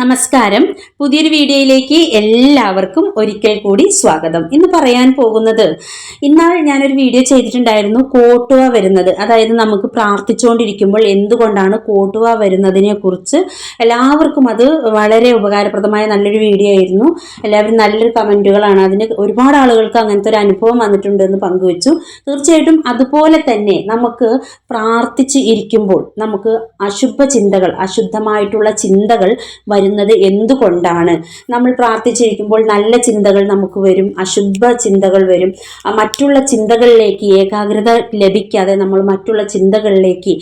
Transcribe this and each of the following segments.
നമസ്കാരം. പുതിയൊരു വീഡിയോയിലേക്ക് എല്ലാവർക്കും ഒരിക്കൽ കൂടി സ്വാഗതം. ഇന്ന് പറയാൻ പോകുന്നത് ഇന്നാൾ ഞാനൊരു വീഡിയോ ചെയ്തിട്ടുണ്ടായിരുന്നു കോട്ടുവ വരുന്നത്. അതായത് നമുക്ക് പ്രാർത്ഥിച്ചുകൊണ്ടിരിക്കുമ്പോൾ എന്തുകൊണ്ടാണ് കോട്ടുവ വരുന്നതിനെ കുറിച്ച് എല്ലാവർക്കും അത് വളരെ ഉപകാരപ്രദമായ നല്ലൊരു വീഡിയോ ആയിരുന്നു. എല്ലാവരും നല്ലൊരു കമന്റുകളാണ് അതിന് ഒരുപാട് ആളുകൾക്ക് അങ്ങനത്തെ ഒരു അനുഭവം വന്നിട്ടുണ്ട് എന്ന് പങ്കുവച്ചു. തീർച്ചയായിട്ടും അതുപോലെ തന്നെ നമുക്ക് പ്രാർത്ഥിച്ച് ഇരിക്കുമ്പോൾ നമുക്ക് അശുഭ ചിന്തകൾ അശുദ്ധമായിട്ടുള്ള ചിന്തകൾ വരുന്നത് എന്തുകൊണ്ടാണ്? നമ്മൾ പ്രാർത്ഥിച്ചിരിക്കുമ്പോൾ നല്ല ചിന്തകൾ നമുക്ക് വരും അശുദ്ധ ചിന്തകൾ വരും. മറ്റുള്ള ചിന്തകളിലേക്ക് ഏകാഗ്രത ലഭിക്കാതെ നമ്മൾ മറ്റുള്ള ചിന്തകളിലേക്ക്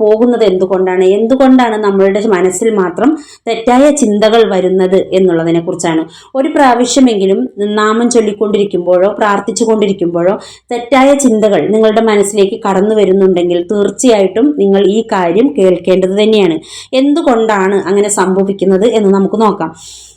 പോകുന്നത് എന്തുകൊണ്ടാണ്? എന്തുകൊണ്ടാണ് നമ്മളുടെ മനസ്സിൽ മാത്രം തെറ്റായ ചിന്തകൾ വരുന്നത് എന്നുള്ളതിനെ കുറിച്ചാണ് ഒരു പ്രാവശ്യമെങ്കിലും നാമം ചൊല്ലിക്കൊണ്ടിരിക്കുമ്പോഴോ പ്രാർത്ഥിച്ചു കൊണ്ടിരിക്കുമ്പോഴോ തെറ്റായ ചിന്തകൾ നിങ്ങളുടെ മനസ്സിലേക്ക് കടന്നു വരുന്നുണ്ടെങ്കിൽ തീർച്ചയായിട്ടും നിങ്ങൾ ഈ കാര്യം കേൾക്കേണ്ടത് തന്നെയാണ്. എന്തുകൊണ്ടാണ് അങ്ങനെ സംഭവിക്കുന്നത്? എന്ന് നമുക്ക് നോക്കാം.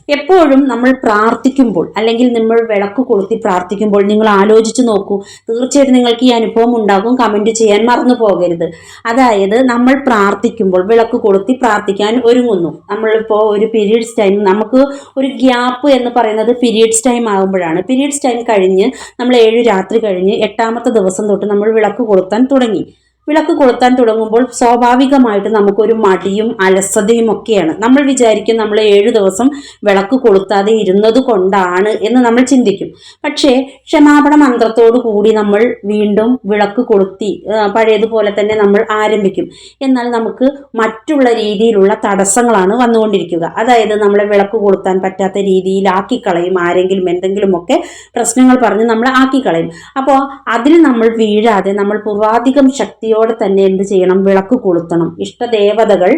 എപ്പോഴും നമ്മൾ പ്രാർത്ഥിക്കുമ്പോൾ അല്ലെങ്കിൽ നമ്മൾ വിളക്ക് കൊളുത്തി പ്രാർത്ഥിക്കുമ്പോൾ നിങ്ങൾ ആലോചിച്ച് നോക്കൂ. തീർച്ചയായിട്ടും നിങ്ങൾക്ക് ഈ അനുഭവം ഉണ്ടാകും. കമന്റ് ചെയ്യാൻ മറന്നു പോകരുത്. അതായത് നമ്മൾ പ്രാർത്ഥിക്കുമ്പോൾ വിളക്ക് കൊളുത്തി പ്രാർത്ഥിക്കാൻ ഒരുങ്ങുന്നു. നമ്മളിപ്പോൾ ഒരു പീരീഡ്സ് ടൈം നമുക്ക് ഒരു ഗ്യാപ്പ് എന്ന് പറയുന്നത് പീരീഡ്സ് ടൈം ആകുമ്പോഴാണ് പീരീഡ്സ് ടൈം കഴിഞ്ഞ് നമ്മൾ ഏഴ് രാത്രി കഴിഞ്ഞ് എട്ടാമത്തെ ദിവസം തൊട്ട് നമ്മൾ വിളക്ക് കൊളുത്താൻ തുടങ്ങി. വിളക്ക് കൊളുത്താൻ തുടങ്ങുമ്പോൾ സ്വാഭാവികമായിട്ട് നമുക്കൊരു മടിയും അലസതയും ഒക്കെയാണ്. നമ്മൾ വിചാരിക്കും നമ്മൾ ഏഴ് ദിവസം വിളക്ക് കൊളുത്താതെ ഇരുന്നത് കൊണ്ടാണ് എന്ന് നമ്മൾ ചിന്തിക്കും. പക്ഷേ ക്ഷമാപണ മന്ത്രത്തോടു കൂടി നമ്മൾ വീണ്ടും വിളക്ക് കൊളുത്തി പഴയതുപോലെ തന്നെ നമ്മൾ ആരംഭിക്കും. എന്നാൽ നമുക്ക് മറ്റുള്ള രീതിയിലുള്ള തടസ്സങ്ങളാണ് വന്നുകൊണ്ടിരിക്കുക. അതായത് നമ്മളെ വിളക്ക് കൊളുത്താൻ പറ്റാത്ത രീതിയിൽ ആക്കിക്കളയും ആരെങ്കിലും എന്തെങ്കിലുമൊക്കെ പ്രശ്നങ്ങൾ പറഞ്ഞ് നമ്മൾ ആക്കിക്കളയും. അപ്പോൾ അതിൽ നമ്മൾ വീഴാതെ നമ്മൾ പൂർവാധികം ശക്തിയോടെ തന്നെ എന്ത് ചെയ്യണം? വിളക്ക് കൊളുത്തണം. ഇഷ്ടദേവതകൾ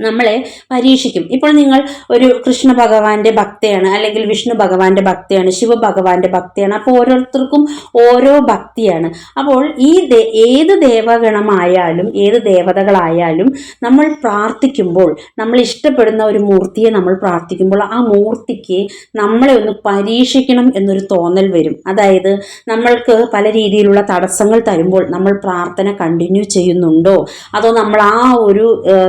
നമ്മളെ പരീക്ഷിക്കും. ഇപ്പോൾ നിങ്ങൾ ഒരു കൃഷ്ണ ഭഗവാന്റെ ഭക്തയാണ് അല്ലെങ്കിൽ വിഷ്ണു ഭഗവാന്റെ ഭക്തയാണ് ശിവ ഭഗവാന്റെ ഭക്തയാണ് അപ്പോൾ ഓരോരുത്തർക്കും ഓരോ ഭക്തിയാണ്. അപ്പോൾ ഈ ഏത് ദേവഗണമായാലും ഏത് ദേവതകളായാലും നമ്മൾ പ്രാർത്ഥിക്കുമ്പോൾ നമ്മൾ ഇഷ്ടപ്പെടുന്ന ഒരു മൂർത്തിയെ നമ്മൾ പ്രാർത്ഥിക്കുമ്പോൾ ആ മൂർത്തിക്ക് നമ്മളെ ഒന്ന് പരീക്ഷിക്കണം എന്നൊരു തോന്നൽ വരും. അതായത് നമ്മൾക്ക് പല രീതിയിലുള്ള തടസ്സങ്ങൾ തരുമ്പോൾ നമ്മൾ പ്രാർത്ഥന കണ്ടിന്യൂ ചെയ്യുന്നുണ്ടോ? അതോ നമ്മൾ ആ ഒരു ഏഹ്,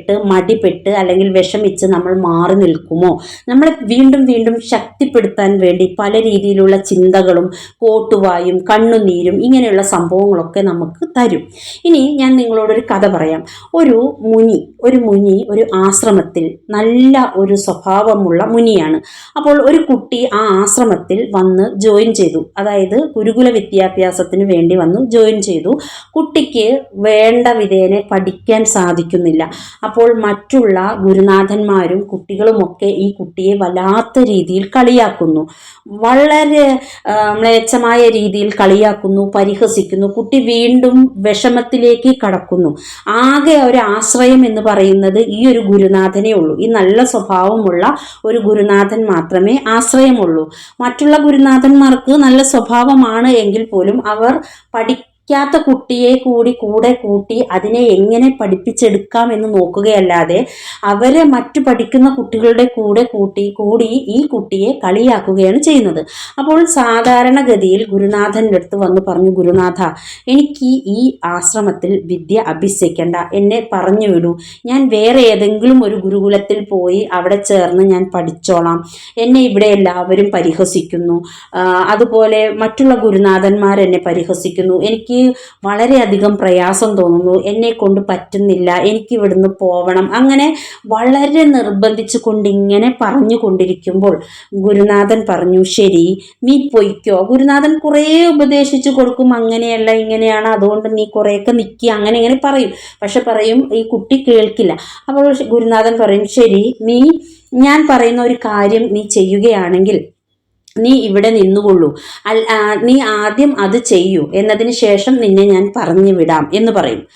തടസ്സത്തിൽപ്പെട്ട് മടിപ്പെട്ട് അല്ലെങ്കിൽ വിഷമിച്ച് നമ്മൾ മാറി നിൽക്കുമോ? നമ്മളെ വീണ്ടും വീണ്ടും ശക്തിപ്പെടുത്താൻ വേണ്ടി പല രീതിയിലുള്ള ചിന്തകളും കോട്ടുവായും കണ്ണുനീരും ഇങ്ങനെയുള്ള സംഭവങ്ങളൊക്കെ നമുക്ക് തരും. ഇനി ഞാൻ നിങ്ങളോടൊരു കഥ പറയാം. ഒരു മുനി ഒരു മുനി ഒരു ആശ്രമത്തിൽ നല്ല ഒരു സ്വഭാവമുള്ള മുനിയാണ്. അപ്പോൾ ഒരു കുട്ടി ആ ആശ്രമത്തിൽ വന്ന് ജോയിൻ ചെയ്തു. അതായത് ഗുരുകുല വിദ്യാഭ്യാസത്തിന് വേണ്ടി വന്നു ജോയിൻ ചെയ്തു. കുട്ടിക്ക് വേണ്ട വിധേനെ പഠിക്കാൻ സാധിക്കുന്നില്ല. അപ്പോൾ മറ്റുള്ള ഗുരുനാഥന്മാരും കുട്ടികളുമൊക്കെ ഈ കുട്ടിയെ വല്ലാത്ത രീതിയിൽ കളിയാക്കുന്നു. വളരെ മ്ലേച്ഛമായ രീതിയിൽ കളിയാക്കുന്നു പരിഹസിക്കുന്നു. കുട്ടി വീണ്ടും വിഷമത്തിലേക്ക് കടക്കുന്നു. ആകെ ഒരു ആശ്രയം എന്ന് പറയുന്നത് ഈ ഒരു ഗുരുനാഥനേ ഉള്ളൂ. ഈ നല്ല സ്വഭാവമുള്ള ഒരു ഗുരുനാഥൻ മാത്രമേ ആശ്രയമുള്ളൂ. മറ്റുള്ള ഗുരുനാഥന്മാർക്ക് നല്ല സ്വഭാവമാണ് എങ്കിൽ പോലും അവർ പഠിക്കാത്ത കുട്ടിയെ കൂടി കൂടെ കൂട്ടി അതിനെ എങ്ങനെ പഠിപ്പിച്ചെടുക്കാം എന്ന് നോക്കുകയല്ലാതെ അവരെ മറ്റു പഠിക്കുന്ന കുട്ടികളുടെ കൂടെ കൂട്ടി കൂടി ഈ കുട്ടിയെ കളിയാക്കുകയാണ് ചെയ്യുന്നത്. അപ്പോൾ സാധാരണഗതിയിൽ ഗുരുനാഥന്റെ അടുത്ത് വന്ന് പറഞ്ഞു ഗുരുനാഥ എനിക്ക് ഈ ആശ്രമത്തിൽ വിദ്യ അഭ്യസിക്കേണ്ട. എന്നെ പറഞ്ഞു വിടൂ. ഞാൻ വേറെ ഏതെങ്കിലും ഒരു ഗുരുകുലത്തിൽ പോയി അവിടെ ചേർന്ന് ഞാൻ പഠിച്ചോളാം. എന്നെ ഇവിടെ എല്ലാവരും പരിഹസിക്കുന്നു. അതുപോലെ മറ്റുള്ള ഗുരുനാഥന്മാർ എന്നെ പരിഹസിക്കുന്നു. എനിക്ക് വളരെയധികം പ്രയാസം തോന്നുന്നു. എന്നെ കൊണ്ട് പറ്റുന്നില്ല. എനിക്ക് ഇവിടുന്ന് പോവണം. അങ്ങനെ വളരെ നിർബന്ധിച്ചു കൊണ്ട് ഇങ്ങനെ പറഞ്ഞു കൊണ്ടിരിക്കുമ്പോൾ ഗുരുനാഥൻ പറഞ്ഞു ശരി നീ പൊയ്ക്കോ. ഗുരുനാഥൻ കുറേ ഉപദേശിച്ചു കൊടുക്കും. അങ്ങനെയല്ല ഇങ്ങനെയാണ്. അതുകൊണ്ട് നീ കുറേയൊക്കെ നിൽക്കുക അങ്ങനെ ഇങ്ങനെ പറയും. പക്ഷെ പറയും ഈ കുട്ടി കേൾക്കില്ല. അപ്പോൾ ഗുരുനാഥൻ പറയും ശരി നീ ഞാൻ പറയുന്ന ഒരു കാര്യം നീ ചെയ്യുകയാണെങ്കിൽ നീ ഇവിടെ നിന്നുകൊള്ളൂ. നീ ആദ്യം അത് ചെയ്യൂ. എന്നതിന് ശേഷം നിന്നെ ഞാൻ പറഞ്ഞു വിടാം എന്ന് പറയും.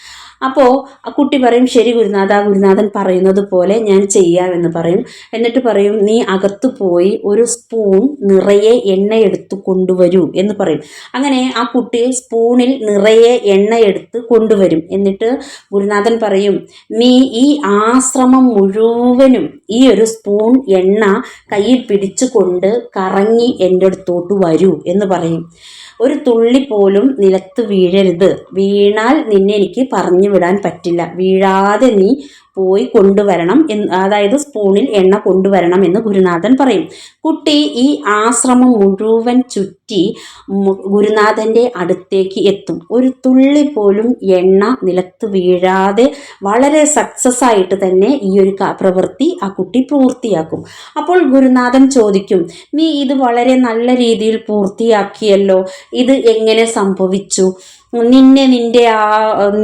അപ്പോൾ ആ കുട്ടി പറയും ശരി ഗുരുനാഥ ഗുരുനാഥൻ പറയുന്നത് പോലെ ഞാൻ ചെയ്യാം എന്ന് പറയും. എന്നിട്ട് പറയും നീ അകത്ത് പോയി ഒരു സ്പൂൺ നിറയെ എണ്ണ എടുത്ത് കൊണ്ടുവരൂ എന്ന് പറയും. അങ്ങനെ ആ കുട്ടി സ്പൂണിൽ നിറയെ എണ്ണ എടുത്ത് കൊണ്ടുവരും. എന്നിട്ട് ഗുരുനാഥൻ പറയും നീ ഈ ആശ്രമം മുഴുവനും ഈ ഒരു സ്പൂൺ എണ്ണ കയ്യിൽ പിടിച്ചുകൊണ്ട് കറങ്ങി എന്റെ അടുത്തോട്ട് വരൂ എന്ന് പറയും. ഒരു തുള്ളി പോലും നിലത്ത് വീഴരുത്. വീണാൽ നിന്നെ എനിക്ക് പറഞ്ഞു പറഞ്ഞു വിടാൻ പറ്റില്ല. വീഴാതെ നീ പോയി കൊണ്ടുവരണം എന്ന് അതായത് സ്പൂണിൽ എണ്ണ കൊണ്ടുവരണം എന്ന് ഗുരുനാഥൻ പറയും. കുട്ടി ഈ ആശ്രമം മുഴുവൻ ചുറ്റി ഗുരുനാഥന്റെ അടുത്തേക്ക് എത്തും. ഒരു തുള്ളി പോലും എണ്ണ നിലത്ത് വീഴാതെ വളരെ സക്സസ് ആയിട്ട് തന്നെ ഈ ഒരു പ്രവൃത്തി ആ കുട്ടി പൂർത്തിയാക്കും. അപ്പോൾ ഗുരുനാഥൻ ചോദിക്കും നീ ഇത് വളരെ നല്ല രീതിയിൽ പൂർത്തിയാക്കിയല്ലോ. ഇത് എങ്ങനെ സംഭവിച്ചു? നിന്നെ നിന്റെ ആ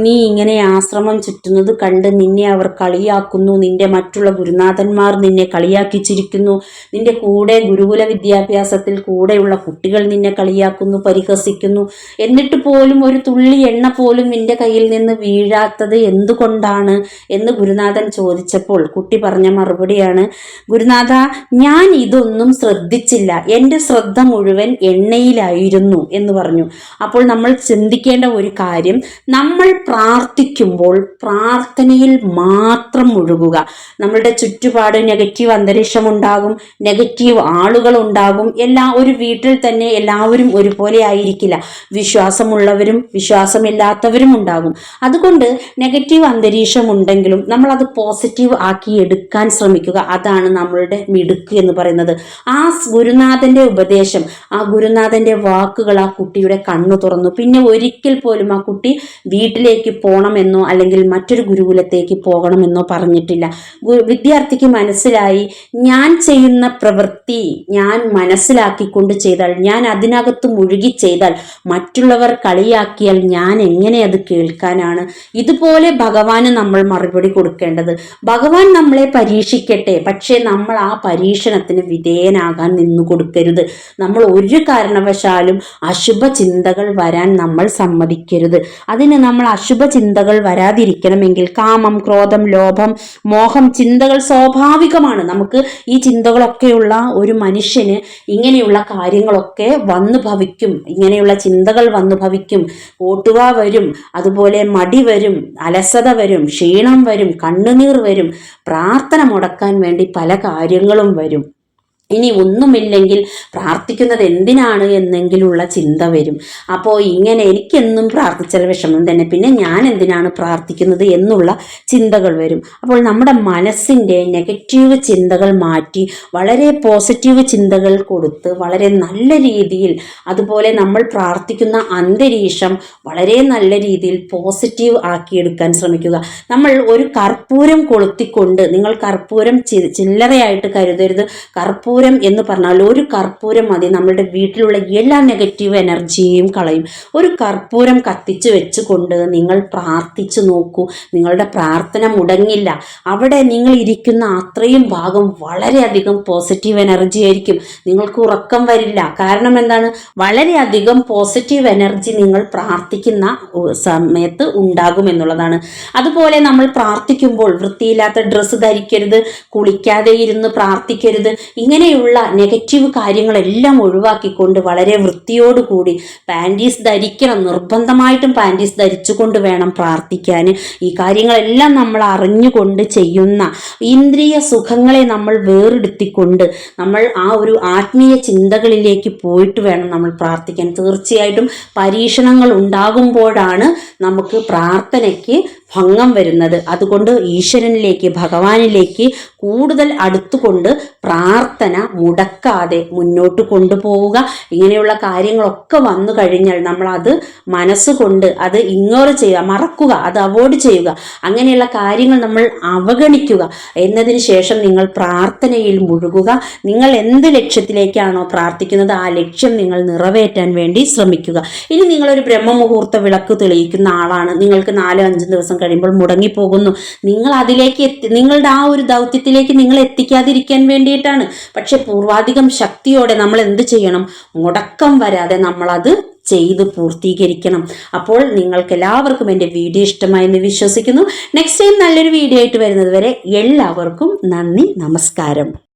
നീ ഇങ്ങനെ ആശ്രമം ചുറ്റുന്നത് കണ്ട് നിന്നെ അവർ കളിയാക്കുന്നു. നിന്റെ മറ്റുള്ള ഗുരുനാഥന്മാർ നിന്നെ കളിയാക്കിച്ചിരിക്കുന്നു. നിന്റെ കൂടെ ഗുരുകുല വിദ്യാഭ്യാസത്തിൽ കൂടെയുള്ള കുട്ടികൾ നിന്നെ കളിയാക്കുന്നു പരിഹസിക്കുന്നു. എന്നിട്ട് പോലും ഒരു തുള്ളി എണ്ണ പോലും നിന്റെ കയ്യിൽ നിന്ന് വീഴാത്തത് എന്തുകൊണ്ടാണ് എന്ന് ഗുരുനാഥൻ ചോദിച്ചപ്പോൾ കുട്ടി പറഞ്ഞ മറുപടിയാണ് ഗുരുനാഥ ഞാൻ ഇതൊന്നും ശ്രദ്ധിച്ചില്ല. എന്റെ ശ്രദ്ധ മുഴുവൻ എണ്ണയിലായിരുന്നു എന്ന് പറഞ്ഞു. അപ്പോൾ നമ്മൾ ചിന്തിക്കേണ്ട ഒരു കാര്യം നമ്മൾ പ്രാർത്ഥിക്കുമ്പോൾ പ്രാർത്ഥനയിൽ മാത്രം മുഴുകുക. നമ്മളുടെ ചുറ്റുപാട് നെഗറ്റീവ് അന്തരീക്ഷം ഉണ്ടാകും നെഗറ്റീവ് ആളുകൾ ഉണ്ടാകും എല്ലാ ഒരു വീട്ടിൽ തന്നെ എല്ലാവരും ഒരുപോലെ ആയിരിക്കില്ല. വിശ്വാസമുള്ളവരും വിശ്വാസമില്ലാത്തവരും ഉണ്ടാകും. അതുകൊണ്ട് നെഗറ്റീവ് അന്തരീക്ഷം ഉണ്ടെങ്കിലും നമ്മൾ അത് പോസിറ്റീവ് ആക്കി എടുക്കാൻ ശ്രമിക്കുക. അതാണ് നമ്മളുടെ മിടുക്ക് എന്ന് പറയുന്നത്. ആ ഗുരുനാഥന്റെ ഉപദേശം ആ ഗുരുനാഥന്റെ വാക്കുകൾ ആ കുട്ടിയുടെ കണ്ണു തുറന്നു. പിന്നെ ഒരിക്കൽ പോലും ആ കുട്ടി വീട്ടിലേക്ക് പോകണമെന്നോ അല്ലെങ്കിൽ മറ്റൊരു ഗുരുകുലത്തേക്ക് പോകണമെന്നോ പറഞ്ഞിട്ടില്ല. വിദ്യാർത്ഥിക്ക് മനസ്സിലായി ഞാൻ ചെയ്യുന്ന പ്രവൃത്തി ഞാൻ മനസ്സിലാക്കിക്കൊണ്ട് ചെയ്താൽ ഞാൻ അതിനകത്ത് മുഴുകി ചെയ്താൽ മറ്റുള്ളവർ കളിയാക്കിയാൽ ഞാൻ എങ്ങനെ അത് കേൾക്കാനാണ്? ഇതുപോലെ ഭഗവാന് നമ്മൾ മറുപടി കൊടുക്കേണ്ടത്. ഭഗവാൻ നമ്മളെ പരീക്ഷിക്കട്ടെ പക്ഷേ നമ്മൾ ആ പരീക്ഷണത്തിന് വിധേയനാകാൻ നിന്നു കൊടുക്കരുത്. നമ്മൾ ഒരു കാരണവശാലും അശുഭ ചിന്തകൾ വരാൻ നമ്മൾ സമ്മതിക്കരുത്. അതിന് നമ്മൾ അശുഭ ചിന്തകൾ വരാതിരിക്കണമെങ്കിൽ കാമം ക്രോധം ലോഭം മോഹം ചിന്തകൾ സ്വാഭാവികമാണ്. നമുക്ക് ഈ ചിന്തകളൊക്കെയുള്ള ഒരു മനുഷ്യന് ഇങ്ങനെയുള്ള കാര്യങ്ങളൊക്കെ വന്നു ഭവിക്കും. ഇങ്ങനെയുള്ള ചിന്തകൾ വന്നു ഭവിക്കും. ഓട്ടുക വരും അതുപോലെ മടി വരും അലസത വരും ക്ഷീണം വരും കണ്ണുനീർ വരും പ്രാർത്ഥന മുടക്കാൻ വേണ്ടി പല കാര്യങ്ങളും വരും. ഇനി ഒന്നുമില്ലെങ്കിൽ പ്രാർത്ഥിക്കുന്നത് എന്തിനാണ് എന്നെങ്കിലുള്ള ചിന്ത വരും. അപ്പോൾ ഇങ്ങനെ എനിക്കെന്നും പ്രാർത്ഥിച്ചാൽ വിഷമം തന്നെ. പിന്നെ ഞാൻ എന്തിനാണ് പ്രാർത്ഥിക്കുന്നത് എന്നുള്ള ചിന്തകൾ വരും. അപ്പോൾ നമ്മുടെ മനസ്സിന്റെ നെഗറ്റീവ് ചിന്തകൾ മാറ്റി വളരെ പോസിറ്റീവ് ചിന്തകൾ കൊടുത്ത് വളരെ നല്ല രീതിയിൽ അതുപോലെ നമ്മൾ പ്രാർത്ഥിക്കുന്ന അന്തരീക്ഷം വളരെ നല്ല രീതിയിൽ പോസിറ്റീവ് ആക്കിയെടുക്കാൻ ശ്രമിക്കുക. നമ്മൾ ഒരു കർപ്പൂരം കൊളുത്തിക്കൊണ്ട് നിങ്ങൾ കർപ്പൂരം ചില്ലറയായിട്ട് കരുതരുത്. കർപ്പൂരം എന്ന് പറഞ്ഞാൽ ഒരു കർപ്പൂരം മതി. നമ്മളുടെ വീട്ടിലുള്ള എല്ലാ നെഗറ്റീവ് എനർജിയും കളയും. ഒരു കർപ്പൂരം കത്തിച്ച് വെച്ചുകൊണ്ട് നിങ്ങൾ പ്രാർത്ഥിച്ചു നോക്കൂ. നിങ്ങളുടെ പ്രാർത്ഥന മുടങ്ങില്ല. അവിടെ നിങ്ങൾ ഇരിക്കുന്ന അത്രയും ഭാഗം വളരെയധികം പോസിറ്റീവ് എനർജി ആയിരിക്കും. നിങ്ങൾക്ക് ഉറക്കം വരില്ല. കാരണം എന്താണ്? വളരെയധികം പോസിറ്റീവ് എനർജി നിങ്ങൾ പ്രാർത്ഥിക്കുന്ന സമയത്ത് ഉണ്ടാകും എന്നുള്ളതാണ്. അതുപോലെ നമ്മൾ പ്രാർത്ഥിക്കുമ്പോൾ വൃത്തിയില്ലാത്ത ഡ്രസ്സ് ധരിക്കരുത്. കുളിക്കാതെ ഇരുന്ന് പ്രാർത്ഥിക്കരുത്. ഇങ്ങനെയുള്ള നെഗറ്റീവ് കാര്യങ്ങളെല്ലാം ഒഴിവാക്കിക്കൊണ്ട് വളരെ വൃത്തിയോടുകൂടി പാന്റീസ് ധരിക്കണം നിർബന്ധമായിട്ടും പാന്റീസ് ധരിച്ചുകൊണ്ട് വേണം പ്രാർത്ഥിക്കാൻ. ഈ കാര്യങ്ങളെല്ലാം നമ്മൾ അറിഞ്ഞുകൊണ്ട് ചെയ്യുന്ന ഇന്ദ്രിയ സുഖങ്ങളെ നമ്മൾ വേറെടുത്തിക്കൊണ്ട് നമ്മൾ ആ ഒരു ആത്മീയ ചിന്തകളിലേക്ക് പോയിട്ട് വേണം നമ്മൾ പ്രാർത്ഥിക്കാൻ. തീർച്ചയായിട്ടും പരീക്ഷണങ്ങൾ ഉണ്ടാകുമ്പോഴാണ് നമുക്ക് പ്രാർത്ഥനയ്ക്ക് ഭംഗം വരുന്നത്. അതുകൊണ്ട് ഈശ്വരനിലേക്ക് ഭഗവാനിലേക്ക് കൂടുതൽ അടുത്തുകൊണ്ട് പ്രാർത്ഥന മുടക്കാതെ മുന്നോട്ട് കൊണ്ടുപോവുക. ഇങ്ങനെയുള്ള കാര്യങ്ങളൊക്കെ വന്നു കഴിഞ്ഞാൽ നമ്മൾ അത് മനസ്സുകൊണ്ട് അത് ഇഗ്നോർ ചെയ്യുക മറക്കുക അത് അവോയ്ഡ് ചെയ്യുക. അങ്ങനെയുള്ള കാര്യങ്ങൾ നമ്മൾ അവഗണിക്കുക. എന്നതിന് ശേഷം നിങ്ങൾ പ്രാർത്ഥനയിൽ മുഴുകുക. നിങ്ങൾ എന്ത് ലക്ഷ്യത്തിലേക്കാണോ പ്രാർത്ഥിക്കുന്നത് ആ ലക്ഷ്യം നിങ്ങൾ നിറവേറ്റാൻ വേണ്ടി ശ്രമിക്കുക. ഇനി നിങ്ങളൊരു ബ്രഹ്മമുഹൂർത്ത വിളക്ക് തെളിയിക്കുന്ന ആളാണ്. നിങ്ങൾക്ക് നാലോ അഞ്ചും ദിവസം കഴിയുമ്പോൾ മുടങ്ങിപ്പോകുന്നു. നിങ്ങൾ അതിലേക്ക് എത്തി നിങ്ങളുടെ ആ ഒരു ദൗത്യത്തിലേക്ക് നിങ്ങൾ എത്തിക്കാതിരിക്കാൻ വേണ്ടിയിട്ടാണ്. പക്ഷെ പൂർവാധികം ശക്തിയോടെ നമ്മൾ എന്ത് ചെയ്യണം? മുടക്കം വരാതെ നമ്മളത് ചെയ്ത് പൂർത്തീകരിക്കണം. അപ്പോൾ നിങ്ങൾക്ക് എല്ലാവർക്കും എന്റെ വീഡിയോ ഇഷ്ടമായെന്ന് വിശ്വസിക്കുന്നു. നെക്സ്റ്റ് ടൈം നല്ലൊരു വീഡിയോ ആയിട്ട് വരുന്നത് വരെ എല്ലാവർക്കും നന്ദി നമസ്കാരം.